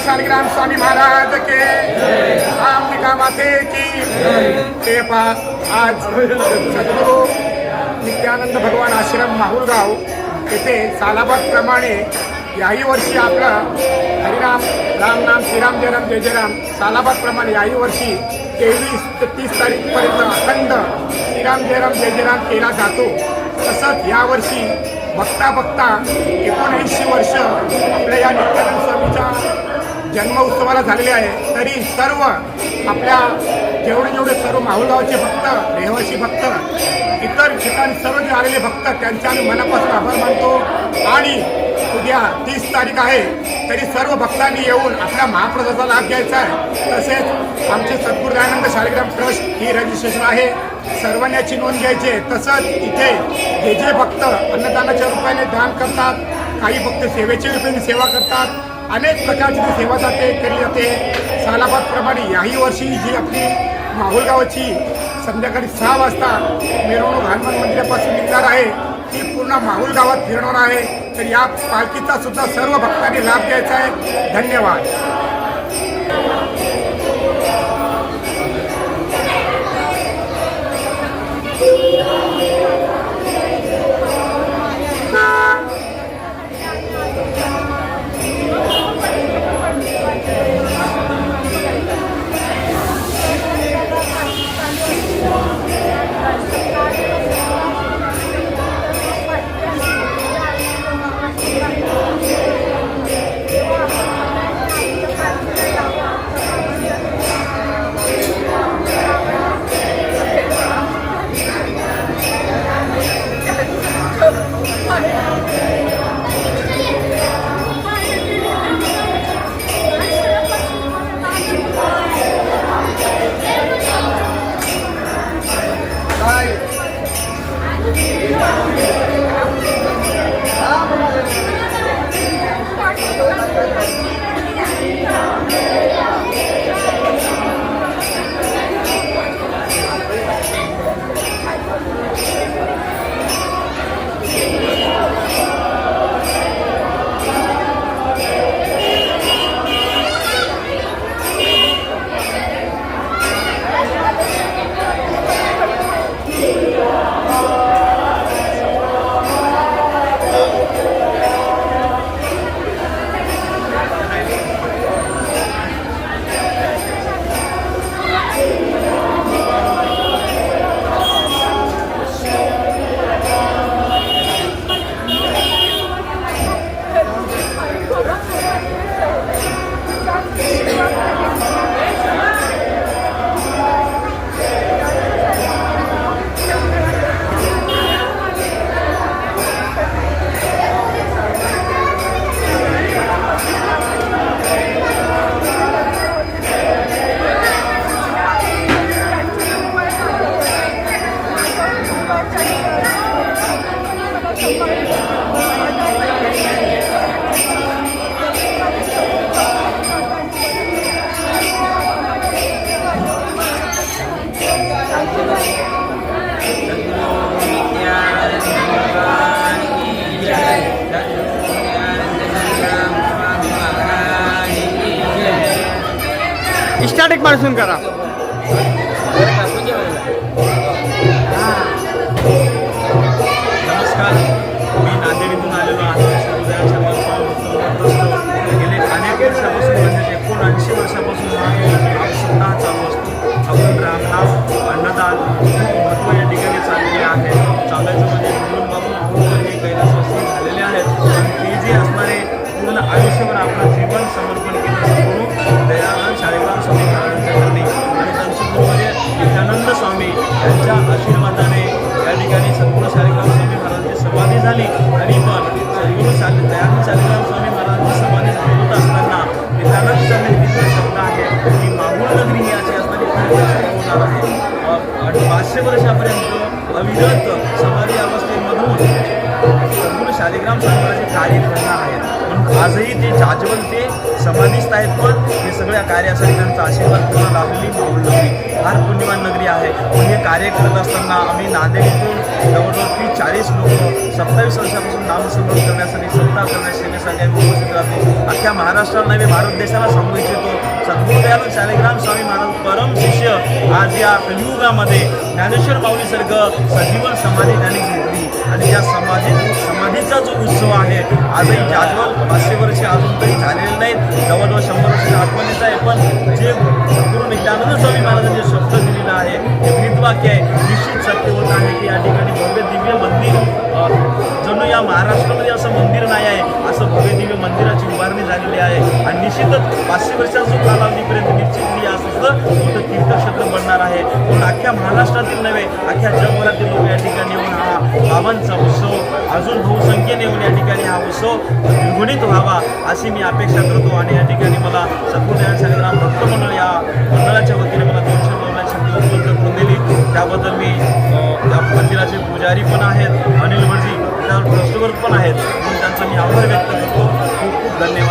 शालिग्राम स्वामी महाराज के। अंबिका माते की। ते पा आज सद्गुरू नित्यानंद भगवान आश्रम माहुलगाव येथे सालाबादप्रमाणे याही वर्षी आपलं हरिराम रामनाम श्रीराम जयराम जय जयराम सालाबादप्रमाणे याही वर्षी तेवीस ते तीस तारीखपर्यंत अखंड श्रीराम जयराम जय जयराम केला जातो. तसंच यावर्षी बघता बघता एकोणऐंशी वर्ष आपल्या या नित्यानंद स्वामीच्या जन्म उत्सवाला झालेले आहे. तरी सर्व आपल्या जेवढे जेवढे सर्व माहुलगावचे भक्त रहिवासी भक्त इतर ठिकाणी सर्व जे आलेले भक्त त्यांच्या आम्ही मनापासून आभार मानतो. आणि उद्या तीस तारीख आहे तरी सर्व भक्तांनी येऊन आपल्या महाप्रसादाचा लाभ घ्यायचा आहे. तसेच आमचे सद्गुरू दयानंद शालिग्राम ट्रस्ट ही रजिस्ट्रेशन आहे. सर्वांनी याची नोंद घ्यायची आहे. तसंच इथे जे जे भक्त अन्नदानाच्या रूपाने दान करतात काही भक्त सेवेच्या रूपाने सेवा करतात अनेक प्रकारची जी सेवा जाते केली जाते. सालाबादप्रमाणे याही वर्षी जी आपली माहुलगावाची संध्याकाळी सहा वाजता मिरवणूक हनुमान मंदिरापासून निघणार आहे ती पूर्ण माहुल गावात फिरणार आहे. तर या पालखीचा सुद्धा सर्व भक्तांनी लाभ घ्यायचा आहे. धन्यवाद. Thank you. स्टार्टपासून करा. दयानंद शालिग्राम स्वामी महाराजांची समाधी होत असताना नित्यानंद स्वामी शब्द आहे. की माहूल नगरी ही अशी असणारी होणार आहे पाचशे वर्षापर्यंत अविरत समाधी अवस्थेमधून सद्गुरू शालिग्राम स्वामी कार्य करणार आहेत म्हणून आजही ते जाजवंते समाधीस्थ आहेत पण हे सगळ्या कार्यासाठी त्यांचा आशीर्वाद पूर्ण लाभलेली माऊल नगरी. फार पुण्यवान नगरी आहे. पण हे कार्य करत असताना आम्ही नांदेड इथून जवळजवळ ती चाळीस लोक सत्तावीस वर्षापासून नामसंग्रह करण्यासाठी सत्ता करण्यास सेवेसाठी आम्ही उपस्थित राहतो. अख्ख्या महाराष्ट्राला नव्हे भारत देशाला सांगू इच्छितो. सद्गुरुदयानंद शालिग्राम स्वामी महाराज परम शिष्य आज या कलियुगामध्ये ज्ञानेश्वर माऊलीसारखं सजीवन समाधी त्यांनी घेतली. आणि या समाधी समाधीचा जो उत्सव आहे आजही जाजवल पाचशे वर्षे अजून तरी झालेले नाहीत. जवळजवळ शंभर वर्ष आठवणीचा आहे. पण जे सद्गुरू नित्यानंद स्वामी महाराजांनी जे शब्द दिलेलं आहे ते ब्रीदवाक्य आहे. निश्चित सत्य होत आहे की या ठिकाणी भव्य दिव्य मंदिर जणू या महाराष्ट्र निश्चितच पाचशे वर्षाचा जो कालावधीपर्यंत निश्चित या असं मोठं तीर्थक्षेत्र बनणार आहे. म्हणून अख्ख्या महाराष्ट्रातील नव्हे अख्ख्या जगभरातील लोक या ठिकाणी येऊन हा बाबांचा उत्सव अजून बहुसंख्येने येऊन या ठिकाणी हा उत्सव द्विगुणित व्हावा अशी मी अपेक्षा करतो. आणि या ठिकाणी मला सद्गुरुदेव शालिग्राम भक्त मंडळ या मंडळाच्या वतीने मला दोनशे संधी उपलब्ध करून दिली. त्याबद्दल मी त्या मंदिराचे पुजारी पण आहेत अनिल भटजी त्यावर ट्रस्टवर पण आहेत. म्हणून त्यांचा मी आभार व्यक्त करतो. खूप खूप धन्यवाद.